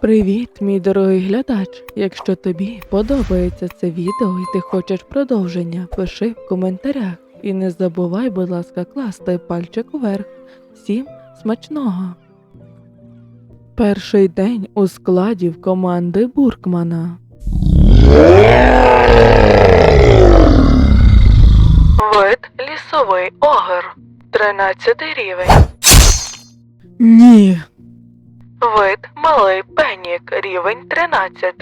Привіт, мій дорогий глядач! Якщо тобі подобається це відео і ти хочеш продовження, пиши в коментарях. І не забувай, будь ласка, класти пальчик вверх. Всім смачного! Перший день у складі в команди Буркмана. Вид лісовий огр. 13 рівень. Ні. Вид малий пенік, рівень 13.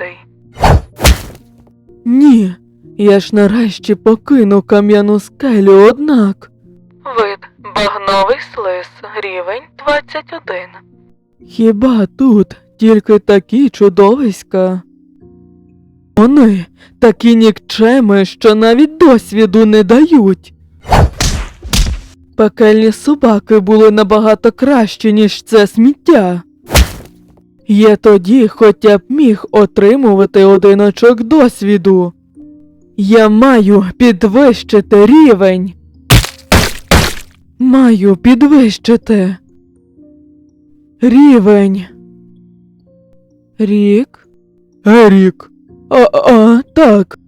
Ні. Я ж нарешті покину кам'яну скелю, однак. Вид багновий слиз, рівень 21. Хіба тут тільки такі чудовиська? Вони такі нікчеми, що навіть досвіду не дають. Пекельні собаки були набагато кращі, ніж це сміття. Я тоді хоча б міг отримувати один очок досвіду. Я маю підвищити рівень. Маю підвищити. Рівень. Рік? Ерік. А, а, так.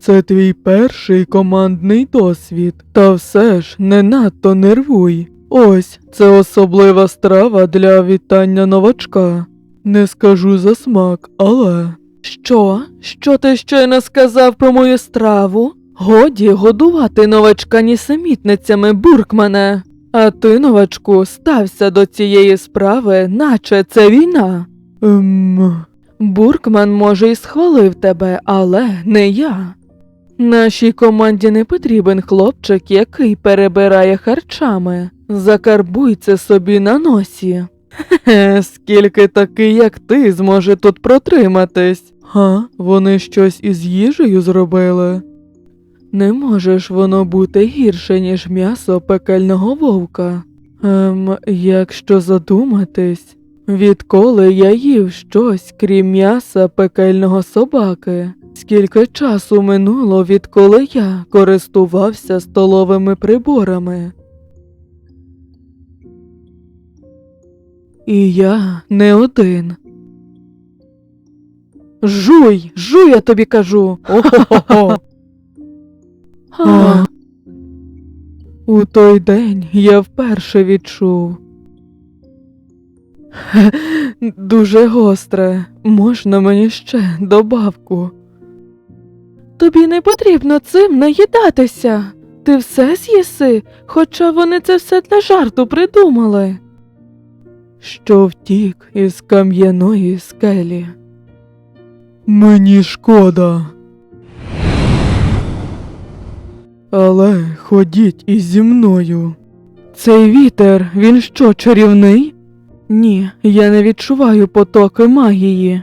Це твій перший командний досвід, та все ж не надто нервуй. Ось це особлива страва для вітання новачка. Не скажу за смак, але. Що? Що ти щойно сказав про мою страву? Годі годувати новачка нісамітницями, Буркмане. А ти, новачку, стався до цієї справи, наче це війна. Ем... Буркман, може, і схвалив тебе, але не я. Нашій команді не потрібен хлопчик, який перебирає харчами. Закарбуй це собі на носі. Хе, скільки такий, як ти, зможе тут протриматись? Га, вони щось із їжею зробили? Не може ж воно бути гірше, ніж м'ясо пекельного вовка. Ем, якщо задуматись, відколи я їв щось, крім м'яса пекельного собаки, скільки часу минуло, відколи я користувався столовими приборами. І я не один. Жуй, жуй, я тобі кажу. О-хо-хо-хо. У той день я вперше відчув. Дуже гостре. Можна мені ще добавку. Тобі не потрібно цим наїдатися. Ти все з'їси, хоча вони це все для жарту придумали. Що втік із кам'яної скелі. Мені шкода. Але ходіть із зі мною. Цей вітер, він що, чарівний? Ні, я не відчуваю потоки магії.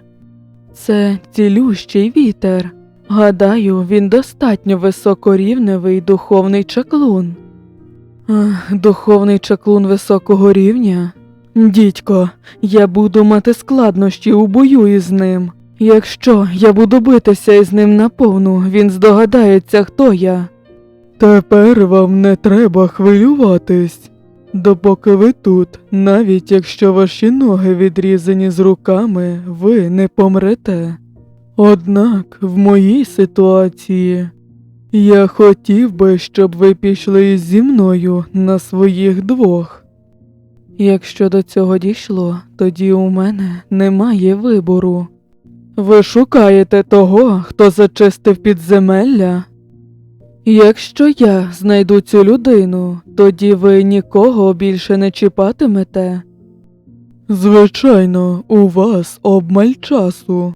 Це цілющий вітер. Гадаю, він достатньо високорівневий духовний чаклун. Духовний чаклун високого рівня. Дідько, я буду мати складнощі у бою із ним. Якщо я буду битися із ним наповну, він здогадається, хто я. Тепер вам не треба хвилюватись. Допоки ви тут, навіть якщо ваші ноги відрізані з руками, ви не помрете. Однак в моїй ситуації я хотів би, щоб ви пішли зі мною на своїх двох. Якщо до цього дійшло, тоді у мене немає вибору. Ви шукаєте того, хто зачистив підземелля? Якщо я знайду цю людину, тоді ви нікого більше не чіпатимете? Звичайно, у вас обмаль часу.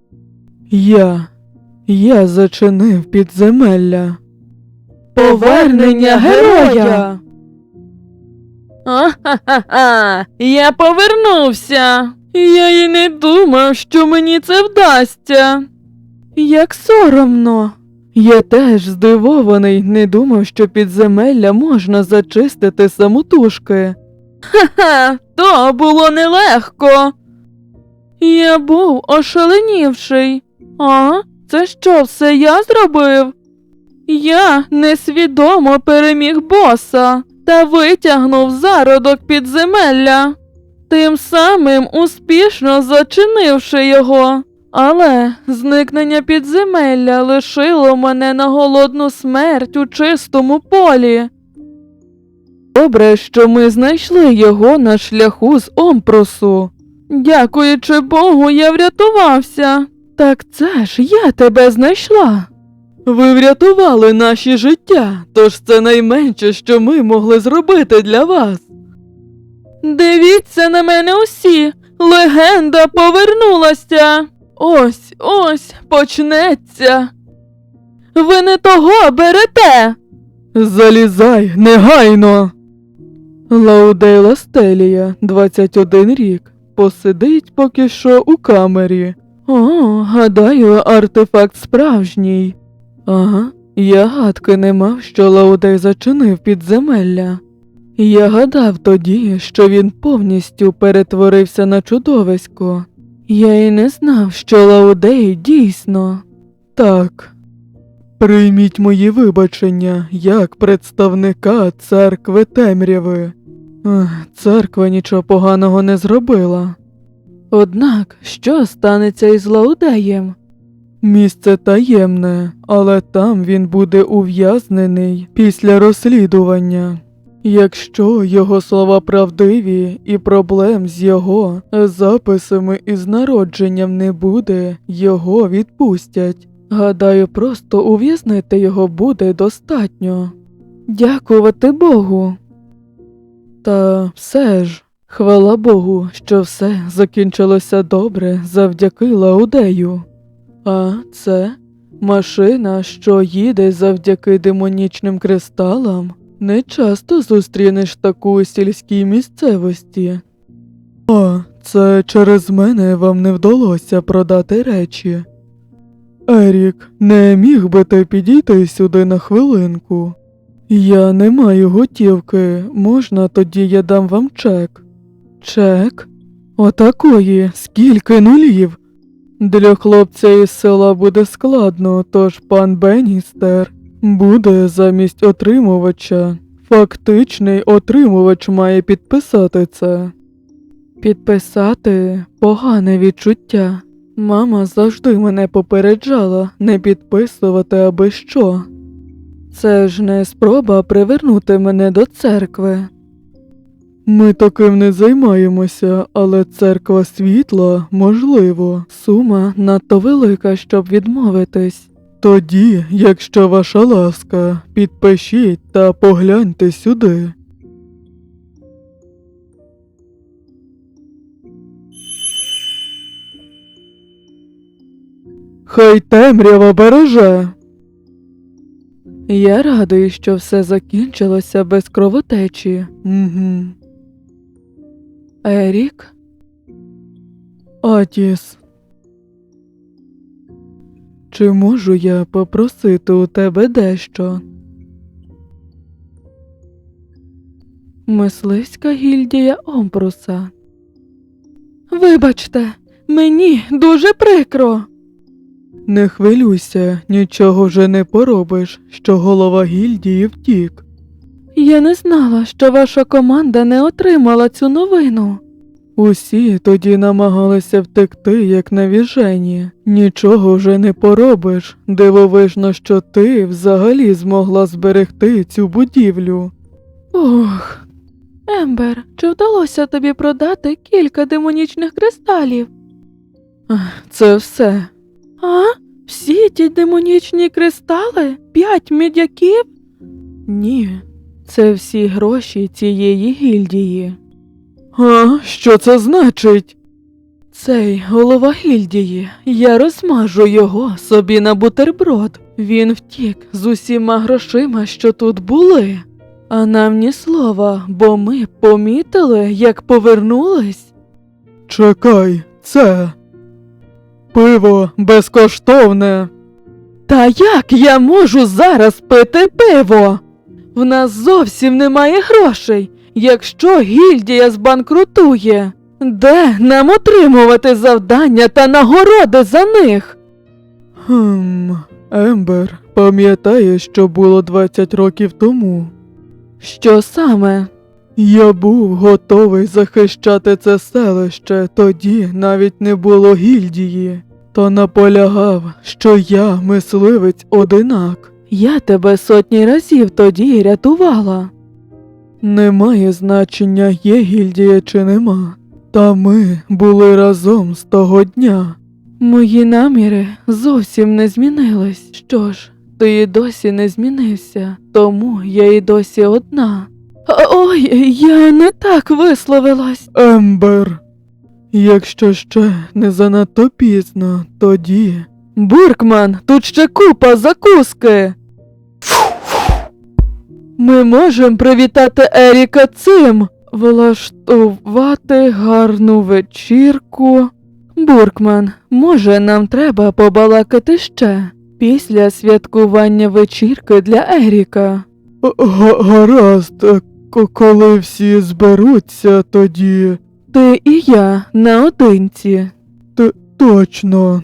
Я. Я зачинив підземелля. Повернення героя. Ахахаха, я повернувся. Я й не думав, що мені це вдасться. Як соромно. Я теж здивований, не думав, що підземелля можна зачистити самотужки. Ха-ха, то було нелегко. Я був ошаленівший. А, це що, все я зробив? Я несвідомо переміг боса та витягнув зародок підземелля. тим самим успішно зачинивши його. Але зникнення підземелля лишило мене на голодну смерть у чистому полі. Добре, що ми знайшли його на шляху з Омпросу. Дякуючи Богу, я врятувався. Так це ж я тебе знайшла. Ви врятували наші життя, тож це найменше, що ми могли зробити для вас. Дивіться на мене усі. Легенда повернулася. Ось ось почнеться. Ви не того берете. Залізай негайно. Лаудейла Стелія, 21 рік. Посидить поки що у камері. О, гадаю, артефакт справжній. Ага, я гадки не мав, що Лаудей зачинив підземелля. Я гадав тоді, що він повністю перетворився на чудовисько. Я й не знав, що Лаудей дійсно. Так. Прийміть мої вибачення як представника церкви темряви. Церква нічого поганого не зробила. Однак, що станеться із Лаудеєм? Місце таємне, але там він буде ув'язнений після розслідування. Якщо його слова правдиві і проблем з його записами із народженням не буде, його відпустять. Гадаю, просто ув'язнити його буде достатньо. Дякувати Богу. Та все ж, хвала Богу, що все закінчилося добре завдяки Лаудею. А це машина, що їде завдяки демонічним кристалам. Не часто зустрінеш таку у сільській місцевості. А, це через мене вам не вдалося продати речі. Ерік, не міг би ти підійти сюди на хвилинку? Я не маю готівки, можна тоді я дам вам чек. Чек? Отакої, скільки нулів? Для хлопця із села буде складно, тож пан Бенністер буде замість отримувача. Фактичний отримувач має підписати це. Підписати погане відчуття. Мама завжди мене попереджала не підписувати аби що. Це ж не спроба привернути мене до церкви. Ми таким не займаємося, але церква світла, можливо, сума надто велика, щоб відмовитись. Тоді, якщо ваша ласка, підпишіть та погляньте сюди. Хай темрява береже. Я радий, що все закінчилося без кровотечі. Угу. Ерік? Атіс. Чи можу я попросити у тебе дещо? Мисливська гільдія Омбруса. Вибачте, мені дуже прикро. Не хвилюйся, нічого вже не поробиш, що голова гільдії втік. Я не знала, що ваша команда не отримала цю новину. Усі тоді намагалися втекти, як навіжені. Нічого вже не поробиш. Дивовижно, що ти взагалі змогла зберегти цю будівлю. Ох. Ембер, чи вдалося тобі продати кілька демонічних кристалів? Це все. А? Всі ті демонічні кристали? П'ять мідяків? Ні, це всі гроші цієї гільдії. А що це значить? Цей голова гільдії. Я розмажу його собі на бутерброд. Він втік з усіма грошима, що тут були. А нам ні слова, бо ми помітили, як повернулись. Чекай, це пиво безкоштовне. Та як я можу зараз пити пиво? В нас зовсім немає грошей. Якщо гільдія збанкрутує, де нам отримувати завдання та нагороди за них? Хм, Ембер пам'ятає, що було 20 років тому. Що саме? Я був готовий захищати це селище, тоді навіть не було гільдії, то наполягав, що я мисливець одинак. Я тебе сотні разів тоді рятувала. Немає значення, є гільдія чи нема. Та ми були разом з того дня. Мої наміри зовсім не змінились. Що ж, ти і досі не змінився, тому я і досі одна. Ой, я не так висловилась. Ембер. Якщо ще не занадто пізно, тоді. Буркман, тут ще купа закуски. Ми можемо привітати Еріка цим, влаштувати гарну вечірку. Буркман, може, нам треба побалакати ще після святкування вечірки для Еріка. Гаразд, коли всі зберуться, тоді. Ти і я наодинці. Т точно.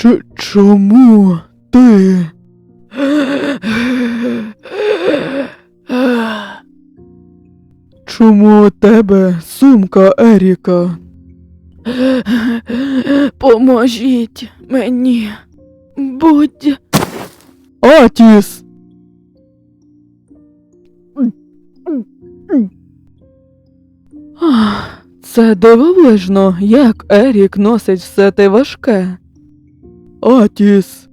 Ч чому ти? Чому у тебе сумка Еріка? Поможіть мені. Будь. Атіс. Це дивовижно, як Ерік носить все те важке. Атіс.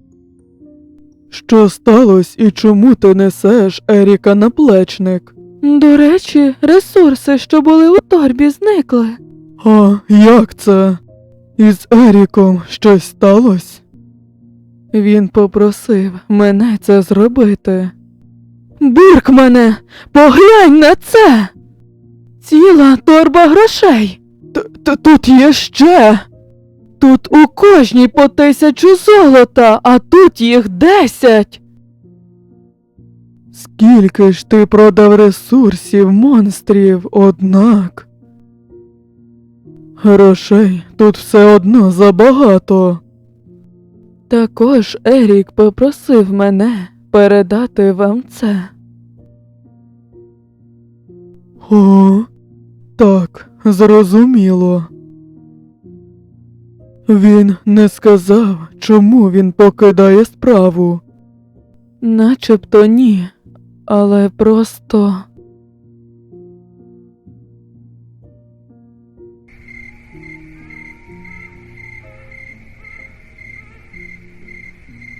Що сталося і чому ти несеш Еріка наплечник? До речі, ресурси, що були у торбі, зникли. А як це? Із Еріком щось сталося? Він попросив мене це зробити. Бурк мене, поглянь на це. Ціла торба грошей. Т- Тут є ще. Тут у кожній по тисячу золота, а тут їх десять. Скільки ж ти продав ресурсів монстрів, однак? Грошей тут все одно забагато. Також Ерік попросив мене передати вам це. О, так, зрозуміло. Він не сказав, чому він покидає справу. Начебто ні, але просто.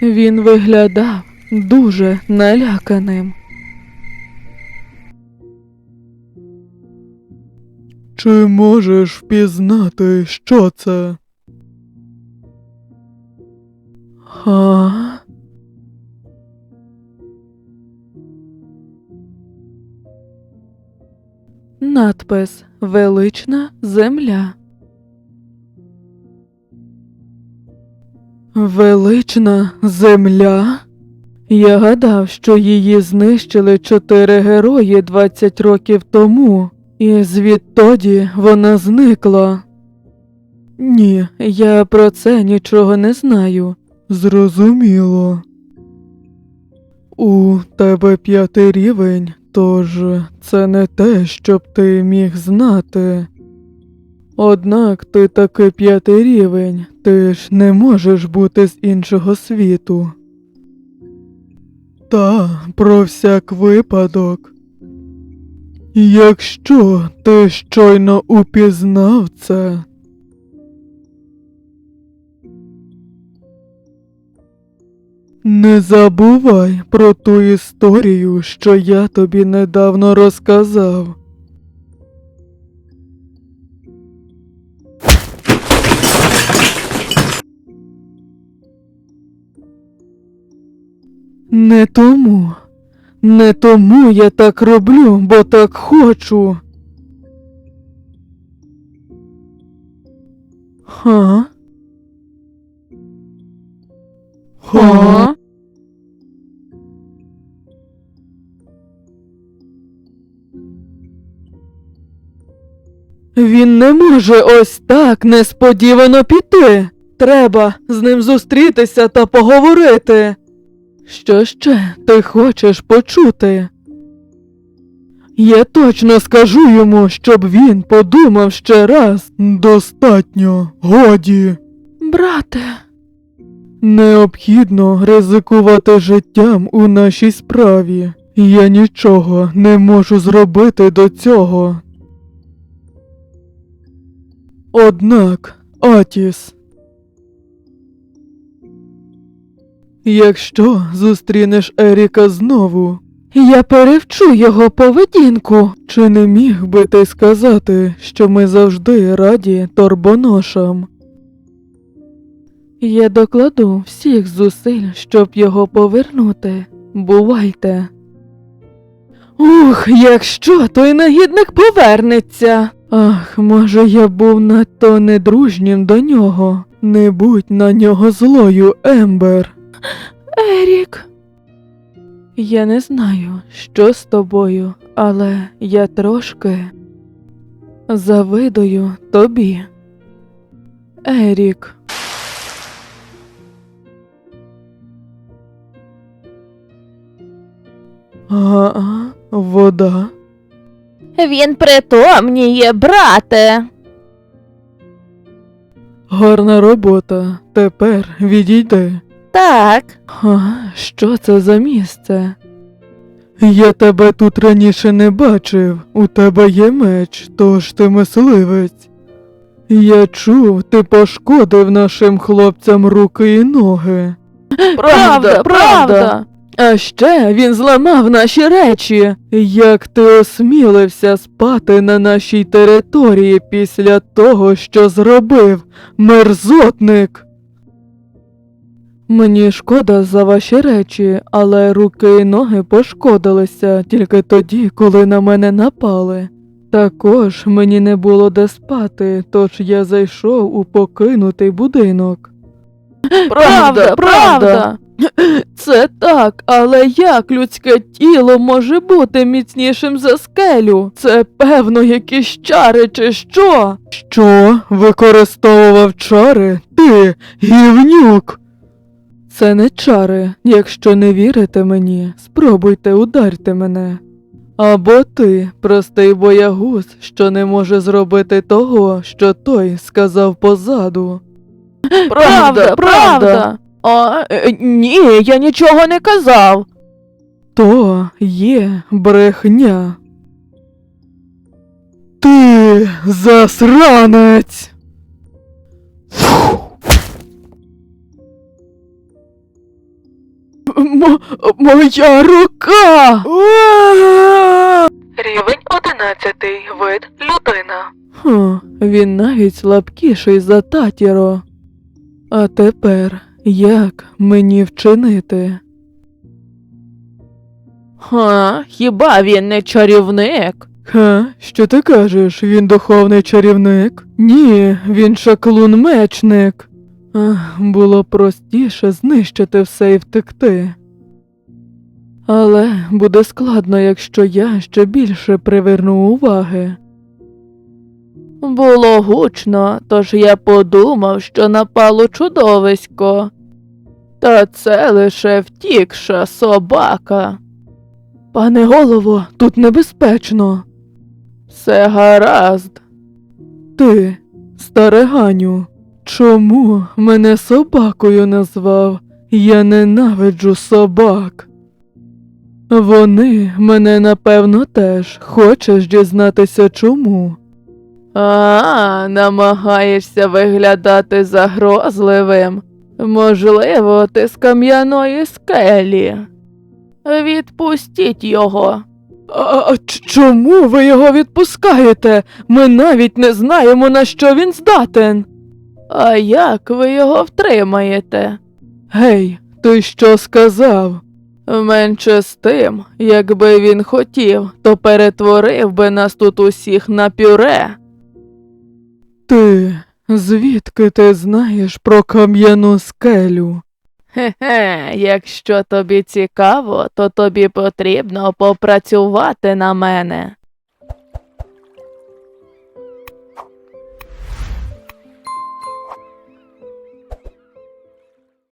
Він виглядав дуже наляканим. Чи можеш впізнати, що це? А? Надпис Велична земля. Велична земля? Я гадав, що її знищили чотири герої 20 років тому, і звідтоді вона зникла. Ні, я про це нічого не знаю. Зрозуміло. У тебе п'ятий рівень, тож це не те, щоб ти міг знати. Однак ти таки п'ятий рівень, ти ж не можеш бути з іншого світу. Та про всяк випадок. Якщо ти щойно упізнав це. Не забувай про ту історію, що я тобі недавно розказав. Не тому. Не тому я так роблю, бо так хочу. Ха? Ха? Він не може ось так несподівано піти. Треба з ним зустрітися та поговорити. Що ще ти хочеш почути? Я точно скажу йому, щоб він подумав ще раз. Достатньо, годі. Брате. Необхідно ризикувати життям у нашій справі. Я нічого не можу зробити до цього. Однак, Атіс. Якщо зустрінеш Еріка знову, я перевчу його поведінку. Чи не міг би ти сказати, що ми завжди раді торбоношам? Я докладу всіх зусиль, щоб його повернути. Бувайте. Ух, якщо той негідник повернеться. Ах, може, я був надто недружнім до нього. Не будь на нього злою, Ембер. Ерік. Я не знаю, що з тобою, але я трошки завидую тобі. Ерік. А, вода. Він притомніє, брате. Гарна робота. Тепер відійди. Так, А, що це за місце? Я тебе тут раніше не бачив. У тебе є меч, тож ти мисливець. Я чув, ти пошкодив нашим хлопцям руки і ноги. Правда, правда. А ще він зламав наші речі. Як ти осмілився спати на нашій території після того, що зробив, мерзотник. Мені шкода за ваші речі, але руки і ноги пошкодилися тільки тоді, коли на мене напали. Також мені не було де спати, тож я зайшов у покинутий будинок. Правда, правда. Це так, але як людське тіло може бути міцнішим за скелю? Це певно якісь чари чи що? Що? Використовував чари? Ти, гівнюк? Це не чари. Якщо не вірите мені, спробуйте ударте мене. Або ти, простий боягуз, що не може зробити того, що той сказав позаду. Правда, правда. А, е, ні, я нічого не казав. То є брехня. Ти засранець. М- моя рука. Рівень одинадцятий. Вид людина. Хм, він навіть слабкіший за татіро. А тепер як мені вчинити? Ха, хіба він не чарівник? Ха, що ти кажеш? Він духовний чарівник? Ні, він шаклун-мечник. Ах, було простіше знищити все і втекти. Але буде складно, якщо я ще більше приверну уваги. Було гучно, тож я подумав, що напало чудовисько. Та це лише втікша собака. Пане голово, тут небезпечно. Все гаразд. Ти, стареганю, чому мене собакою назвав? Я ненавиджу собак. Вони мене напевно теж. Хочеш дізнатися чому? А, намагаєшся виглядати загрозливим. Можливо, ти з кам'яної скелі. Відпустіть його. А, а чому ви його відпускаєте? Ми навіть не знаємо, на що він здатен. А як ви його втримаєте? Гей, ти що сказав? Менше з тим, якби він хотів, то перетворив би нас тут усіх на пюре. Ти звідки ти знаєш про кам'яну скелю? Хе-хе, якщо тобі цікаво, то тобі потрібно попрацювати на мене.